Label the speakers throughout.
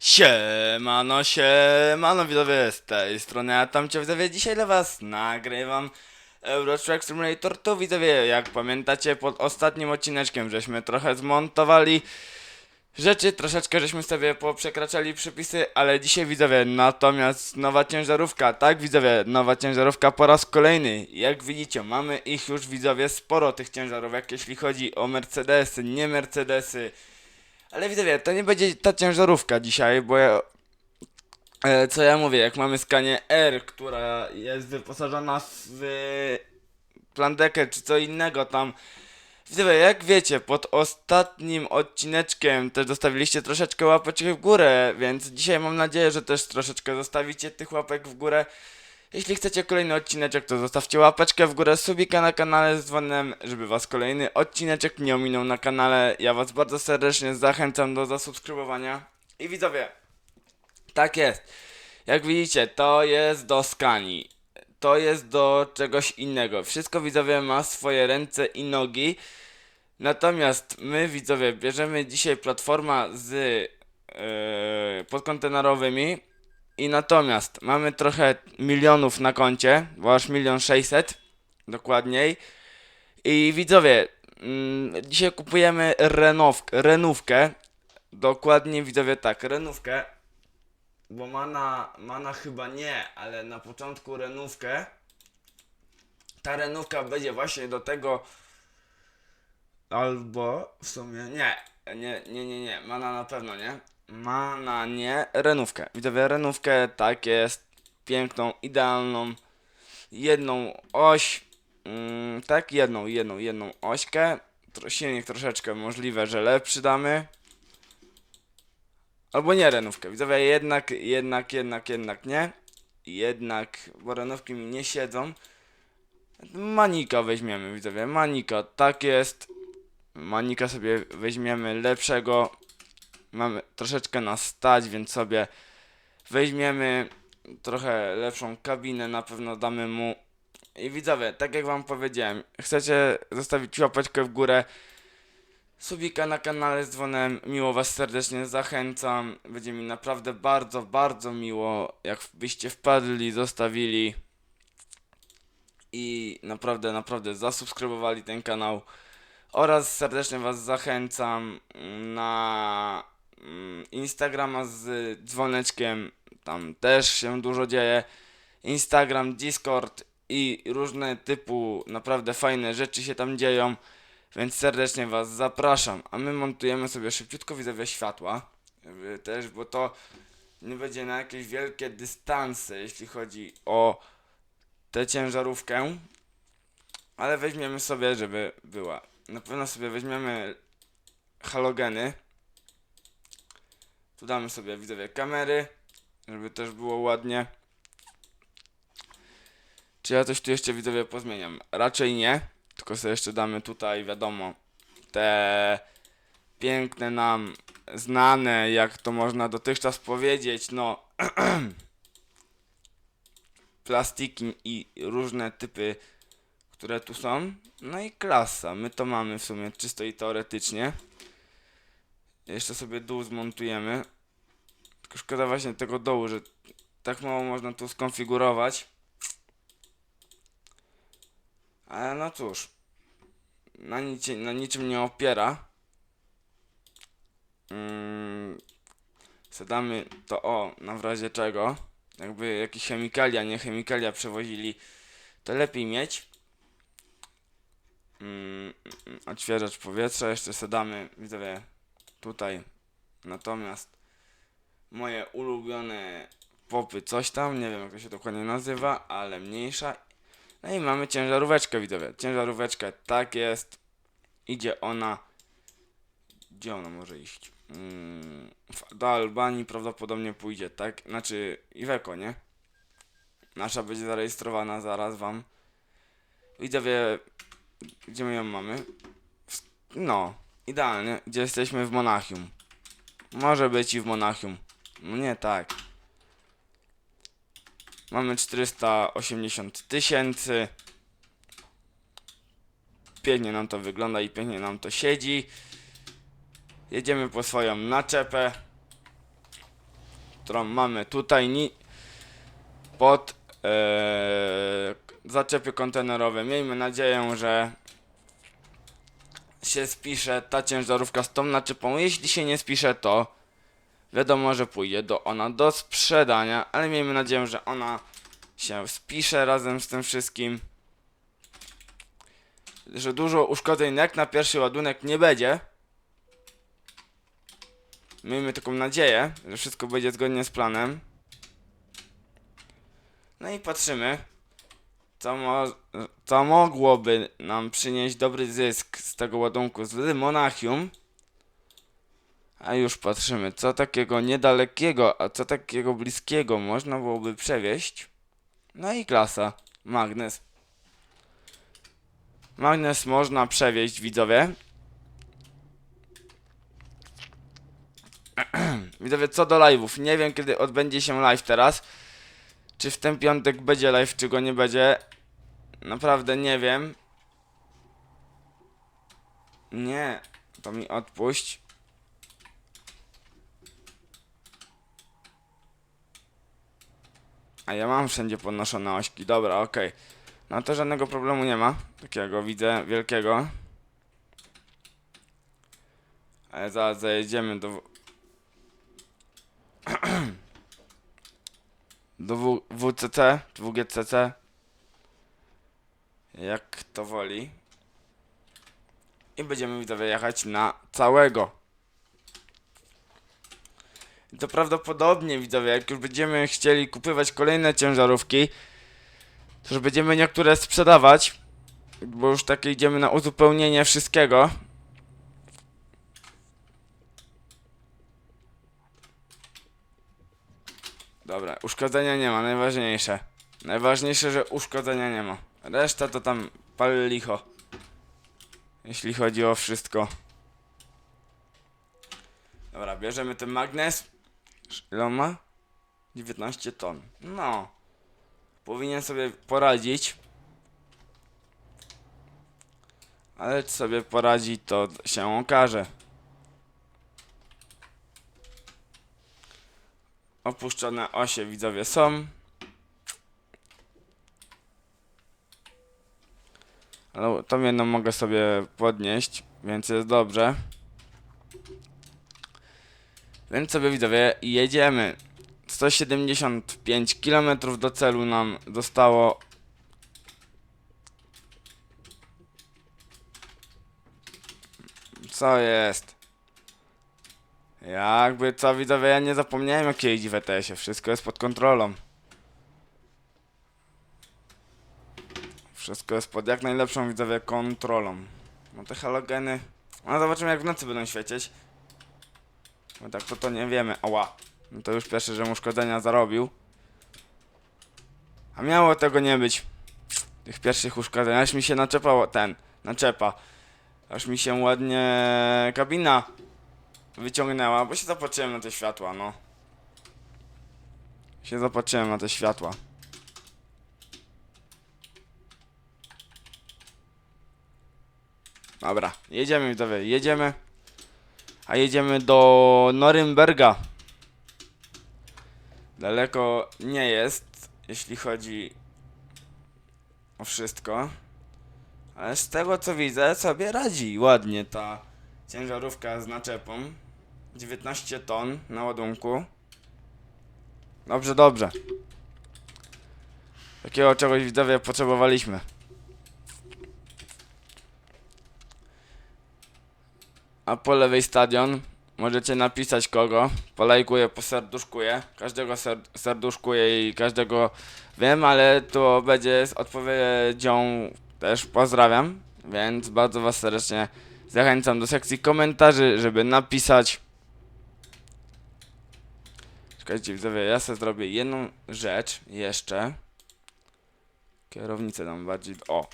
Speaker 1: Siemano, siemano widzowie, z tej strony ja tam cię widzowie, dzisiaj dla was nagrywam Euro Truck Simulator. Tu widzowie, jak pamiętacie pod ostatnim odcineczkiem żeśmy trochę zmontowali rzeczy, troszeczkę żeśmy sobie poprzekraczali przepisy, ale dzisiaj widzowie, natomiast nowa ciężarówka, tak widzowie, nowa ciężarówka po raz kolejny, jak widzicie, mamy ich już widzowie sporo tych ciężarówek, jeśli chodzi o Mercedesy, nie Mercedesy, ale widzowie, to nie będzie ta ciężarówka dzisiaj, bo ja, e, co ja mówię, jak mamy skanie R, która jest wyposażona w plandekę czy co innego tam. Widzowie, jak wiecie, pod ostatnim odcineczkiem też zostawiliście troszeczkę łapeczek w górę, więc dzisiaj mam nadzieję, że też troszeczkę zostawicie tych łapek w górę. Jeśli chcecie kolejny odcineczek, to zostawcie łapeczkę w górę, subika na kanale z dzwonem, żeby was kolejny odcineczek nie ominął na kanale. Ja was bardzo serdecznie zachęcam do zasubskrybowania. I widzowie, tak jest. Jak widzicie, to jest do skani. To jest do czegoś innego. Wszystko widzowie ma swoje ręce i nogi. Natomiast my widzowie bierzemy dzisiaj platforma z yy, podkontenerowymi i natomiast mamy trochę milionów na koncie, bo aż milion sześćset dokładniej. I widzowie, mm, dzisiaj kupujemy renowkę, renówkę. Dokładnie widzowie tak, renówkę. Bo mana, mana chyba nie, ale na początku renówkę. Ta renówka będzie właśnie do tego. Albo w sumie nie. Nie, nie, nie, nie. Mana na pewno nie. Mana nie. Renówkę. Widzowie, renówkę tak jest. Piękną, idealną. Jedną oś. Mm, tak, jedną, jedną, jedną ośkę. Silnik troszeczkę możliwe, że lepszy damy. Albo nie renówkę. Widzowie, jednak, jednak, jednak, jednak nie. Jednak, bo renówki mi nie siedzą. Manika weźmiemy, widzowie. Manika, tak jest. Manika sobie weźmiemy lepszego. Mamy troszeczkę nas stać, więc sobie weźmiemy trochę lepszą kabinę, na pewno damy mu. I widzowie, tak jak wam powiedziałem, chcecie zostawić łapeczkę w górę, subika na kanale z dzwonem, miło was serdecznie zachęcam. Będzie mi naprawdę bardzo, bardzo miło, jak byście wpadli, zostawili i naprawdę, naprawdę zasubskrybowali ten kanał. Oraz serdecznie Was zachęcam na Instagrama z dzwoneczkiem. Tam też się dużo dzieje. Instagram, Discord i różne typu naprawdę fajne rzeczy się tam dzieją. Więc serdecznie Was zapraszam. A my montujemy sobie szybciutko widzowie światła. Też, bo to nie będzie na jakieś wielkie dystanse, jeśli chodzi o tę ciężarówkę. Ale weźmiemy sobie, żeby była. Na pewno sobie weźmiemy halogeny. Tu damy sobie widzowie kamery, żeby też było ładnie. Czy ja coś tu jeszcze widzowie pozmieniam? Raczej nie, tylko sobie jeszcze damy tutaj, wiadomo, te piękne nam, znane, jak to można dotychczas powiedzieć, no plastiki i różne typy, które tu są. No i klasa, my to mamy w sumie czysto i teoretycznie. Jeszcze sobie dół zmontujemy. Tylko szkoda właśnie tego dołu, że tak mało można tu skonfigurować. Ale no cóż, na, nici, na niczym nie opiera. Mm, Zadamy to o, na w razie czego. Jakby jakieś chemikalia, nie chemikalia przewozili, to lepiej mieć. Mm, mm, odświeżacz powietrza, jeszcze se damy, widzowie, tutaj. Natomiast moje ulubione popy, coś tam, nie wiem jak to się dokładnie nazywa, ale mniejsza. No i mamy ciężaróweczkę, widzowie. Ciężaróweczkę, tak jest. Idzie ona. Gdzie ona może iść? Mm, do Albanii prawdopodobnie pójdzie, tak? Znaczy Iveco, nie? Nasza będzie zarejestrowana zaraz wam. Widzowie, gdzie my ją mamy? No, idealnie, gdzie jesteśmy w Monachium. Może być i w Monachium. No nie tak. Mamy 480 tysięcy. Pięknie nam to wygląda i pięknie nam to siedzi. Jedziemy po swoją naczepę. którą mamy tutaj ni pod e, zaczepy kontenerowe. Miejmy nadzieję, że się spisze ta ciężarówka z tą naczepą. Jeśli się nie spisze, to wiadomo, że pójdzie do ona do sprzedania, ale miejmy nadzieję, że ona się spisze razem z tym wszystkim. Że dużo uszkodzeń jak na pierwszy ładunek nie będzie. Miejmy taką nadzieję, że wszystko będzie zgodnie z planem. No i patrzymy, co, mo co mogłoby nam przynieść dobry zysk z tego ładunku z Monachium. A już patrzymy, co takiego niedalekiego, a co takiego bliskiego można byłoby przewieźć. No i klasa, magnes. Magnes można przewieźć, widzowie. widzowie, co do live'ów. Nie wiem, kiedy odbędzie się live teraz. Czy w ten piątek będzie live, czy go nie będzie. Naprawdę nie wiem. Nie, to mi odpuść. A ja mam wszędzie podnoszone ośki. Dobra, okej. No to żadnego problemu nie ma. Takiego widzę wielkiego. Ale zaraz zajedziemy do... do w WCC, WGCC. Jak to woli. I będziemy widzowie jechać na całego. I to prawdopodobnie widzowie, jak już będziemy chcieli kupować kolejne ciężarówki, to już będziemy niektóre sprzedawać, bo już takie idziemy na uzupełnienie wszystkiego. Dobra, uszkodzenia nie ma, najważniejsze. Najważniejsze, że uszkodzenia nie ma. Reszta to tam pal licho. Jeśli chodzi o wszystko. Dobra, bierzemy ten magnes. Ile ma? 19 ton. No. Powinien sobie poradzić. Ale czy sobie poradzi, to się okaże. Opuszczone osie widzowie są. Ale tą jedną mogę sobie podnieść, więc jest dobrze. Więc sobie widzowie jedziemy. 175 km do celu nam zostało. Co jest? Jakby co widzowie, ja nie zapomniałem jak jeździ w ETS-ie. Wszystko jest pod kontrolą. Wszystko jest pod jak najlepszą widzowie kontrolą. No te halogeny. No zobaczymy jak w nocy będą świecieć. Bo tak to to nie wiemy. Ała. No to już pierwsze, że mu uszkodzenia zarobił. A miało tego nie być. Tych pierwszych uszkodzeń. Aż mi się naczepało ten. Naczepa. Aż mi się ładnie kabina wyciągnęła, bo się zapatrzyłem na te światła, no. Się zapatrzyłem na te światła. Dobra, jedziemy widzowie, jedziemy. A jedziemy do Norymberga. Daleko nie jest, jeśli chodzi o wszystko. Ale z tego co widzę, sobie radzi ładnie ta ciężarówka z naczepą. 19 ton na ładunku. Dobrze, dobrze. Takiego czegoś widzowie potrzebowaliśmy. A po lewej stadion możecie napisać kogo. Polajkuję, poserduszkuję. Każdego ser serduszkuję i każdego wiem, ale to będzie z odpowiedzią też pozdrawiam. Więc bardzo Was serdecznie zachęcam do sekcji komentarzy, żeby napisać. Czekajcie widzowie, ja sobie zrobię jedną rzecz jeszcze. Kierownicę dam bardziej... O!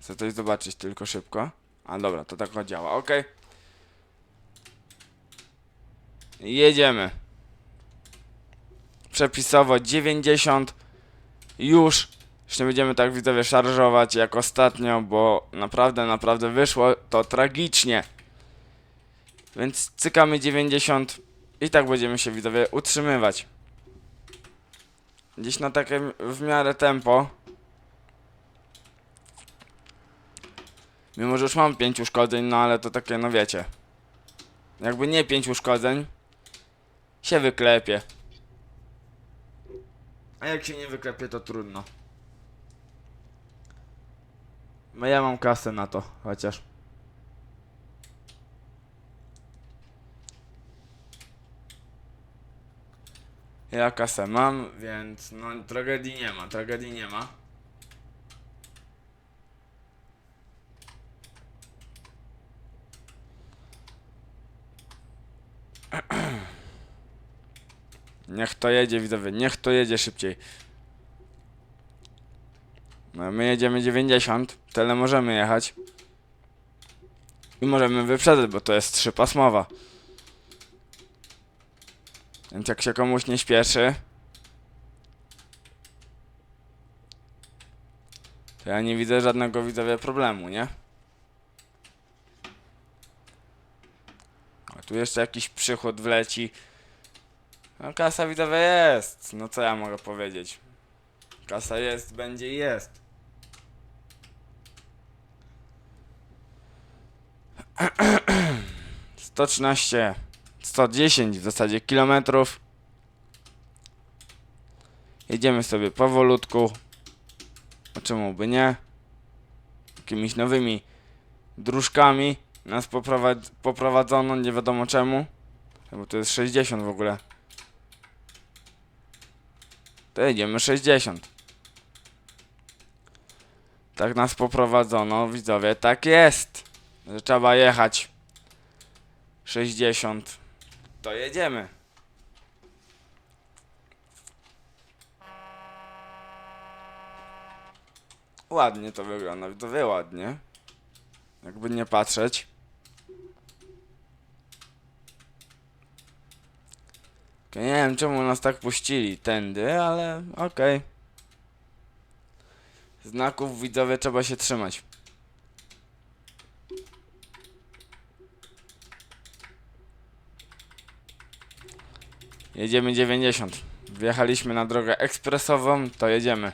Speaker 1: Chcę coś zobaczyć tylko szybko. A dobra, to tak działa, ok. Jedziemy. Przepisowo 90. Już. Już nie będziemy tak widzowie szarżować jak ostatnio, bo naprawdę, naprawdę wyszło to tragicznie. Więc cykamy 90 i tak będziemy się widzowie utrzymywać. Gdzieś na takie w miarę tempo. Mimo, że już mam 5 uszkodzeń, no ale to takie, no wiecie. Jakby nie 5 uszkodzeń, się wyklepie. A jak się nie wyklepie, to trudno. No ja mam kasę na to, chociaż. Ja kasę mam, więc no tragedii nie ma, tragedii nie ma. Niech to jedzie, widzowie, niech to jedzie szybciej. No, my jedziemy 90, tyle możemy jechać. I możemy wyprzedzać, bo to jest trzypasmowa. Więc jak się komuś nie śpieszy, to ja nie widzę żadnego widzowie problemu, nie? A tu jeszcze jakiś przychód wleci. No kasa widzowie jest. No co ja mogę powiedzieć? Kasa jest, będzie i jest. Sto trzynaście, sto dziesięć w zasadzie kilometrów. Jedziemy sobie powolutku. A czemu by nie? Jakimiś nowymi dróżkami nas poprowadz poprowadzono, nie wiadomo czemu. Bo to jest 60 w ogóle. To jedziemy 60. Tak nas poprowadzono, widzowie, tak jest. Że trzeba jechać 60. To jedziemy. Ładnie to wygląda, widzowie, ładnie. Jakby nie patrzeć. Okej, Nie wiem czemu nas tak puścili tędy, ale okej. Znaków widzowie trzeba się trzymać. Jedziemy 90. Wjechaliśmy na drogę ekspresową, to jedziemy.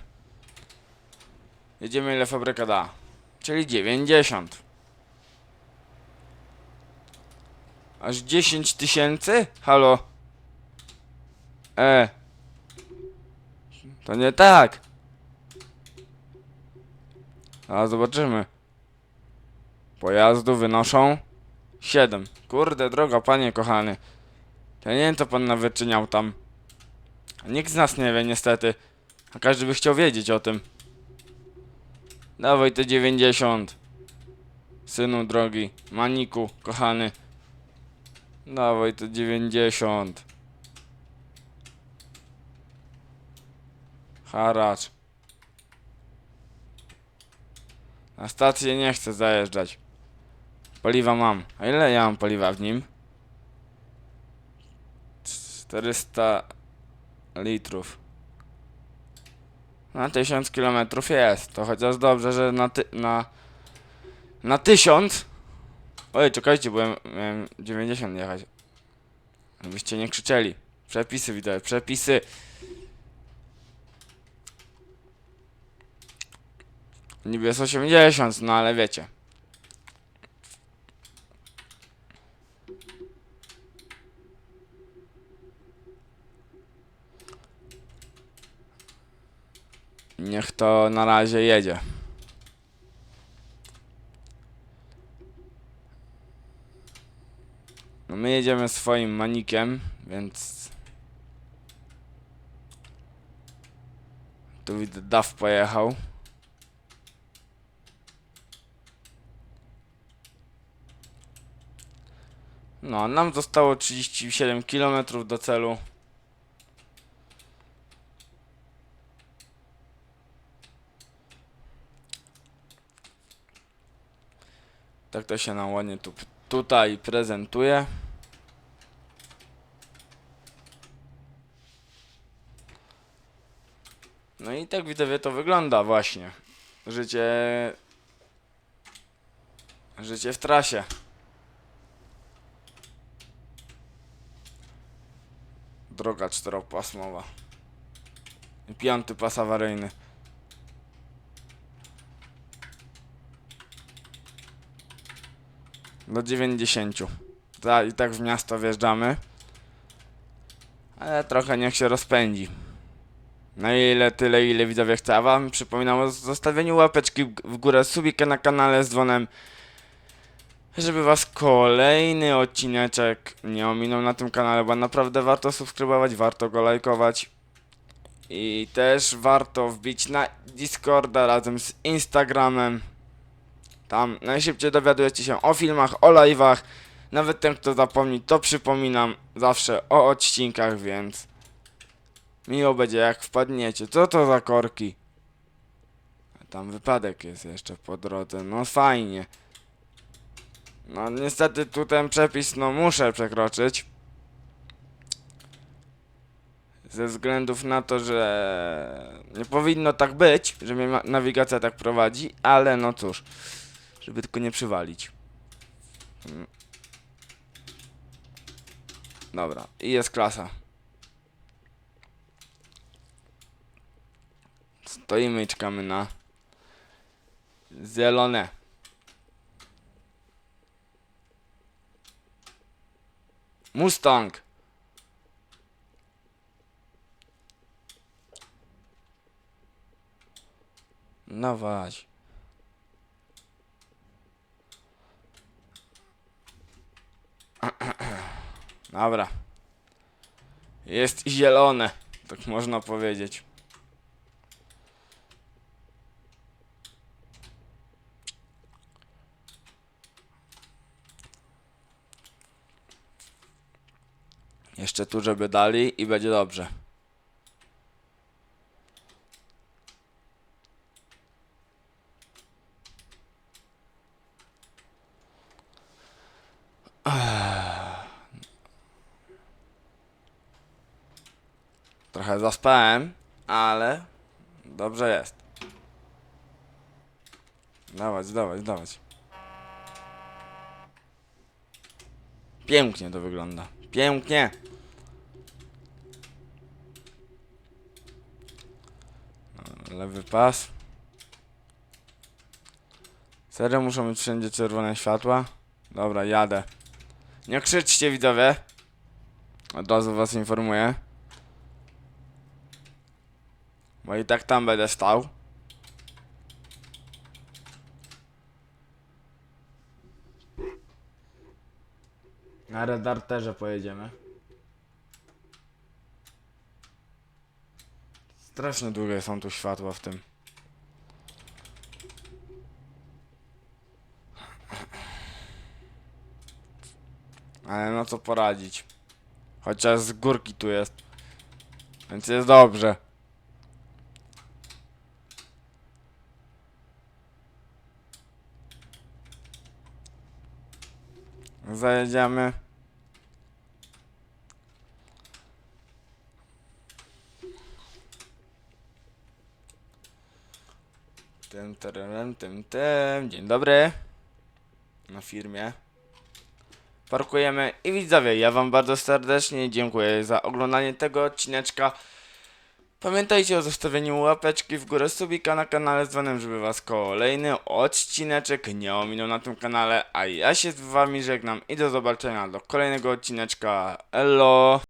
Speaker 1: Jedziemy ile fabryka da. Czyli 90. Aż 10 tysięcy? Halo? E. To nie tak. A zobaczymy. Pojazdu wynoszą 7. Kurde droga, panie kochany. To nie wiem co pan nawyczyniał tam. A Nikt z nas nie wie niestety. A każdy by chciał wiedzieć o tym. Dawaj te 90. Synu drogi. Maniku, kochany. Dawaj te 90. Haracz. Na stację nie chcę zajeżdżać. Paliwa mam. A ile ja mam paliwa w nim? 400 litrów. Na 1000 kilometrów jest. To chociaż dobrze, że na ty na na 1000. Oj, czekajcie, ja miałem 90 jechać. Żebyście nie krzyczeli. Przepisy widać, przepisy. Niby jest 80, no ale wiecie. Niech to na razie jedzie. No my jedziemy swoim manikiem, więc... Tu widzę, Daw pojechał. No, nam zostało 37 km do celu. Tak to się nam ładnie tu, tutaj prezentuje. No i tak widzowie to wygląda właśnie. Życie... Życie w trasie. droga czteropasmowa. Piąty pas awaryjny. Do 90. Ta, I tak w miasto wjeżdżamy. Ale trochę niech się rozpędzi. Na ile tyle, ile widzowie chce. A wam przypominam o zostawieniu łapeczki w- górę, subikę na kanale z dzwonem. Żeby was kolejny odcineczek nie ominął na tym kanale, bo naprawdę warto subskrybować, warto go lajkować. I też warto wbić na Discorda razem z Instagramem. Tam najszybciej dowiadujecie się o filmach, o live'ach. Nawet ten, kto zapomni, to przypominam zawsze o odcinkach, więc miło będzie jak wpadniecie. Co to za korki? Tam wypadek jest jeszcze po drodze. No fajnie. No niestety tu ten przepis no muszę przekroczyć. Ze względów na to, że nie powinno tak być, że mnie nawigacja tak prowadzi, ale no cóż, żeby tylko nie przywalić. Mm. Dobra, i jest klasa. Stoimy i czekamy na zielone. Mustang. No waś. Dobra. Jest zielone, tak można powiedzieć. Jeszcze tu, żeby dali i będzie dobrze. Trochę zaspałem, ale dobrze jest. Dawać, dawać, dawać. Pięknie to wygląda. Pięknie. Lewy pas. Serio muszą być wszędzie czerwone światła? Dobra, jadę. Nie krzyczcie widzowie. Od razu was informuję. Bo i tak tam będę stał. Na redarterze pojedziemy. Strasznie długie są tu światła w tym. Ale no co poradzić. Chociaż z górki tu jest. Więc jest dobrze. Zajedziemy. Tym, terem, tym, tym. Dzień dobry. Na firmie. Parkujemy i widzowie, ja wam bardzo serdecznie dziękuję za oglądanie tego odcineczka. Pamiętajcie o zostawieniu łapeczki w górę subika na kanale z dzwonem, żeby was kolejny odcineczek nie ominął na tym kanale. A ja się z wami żegnam i do zobaczenia do kolejnego odcineczka. Elo!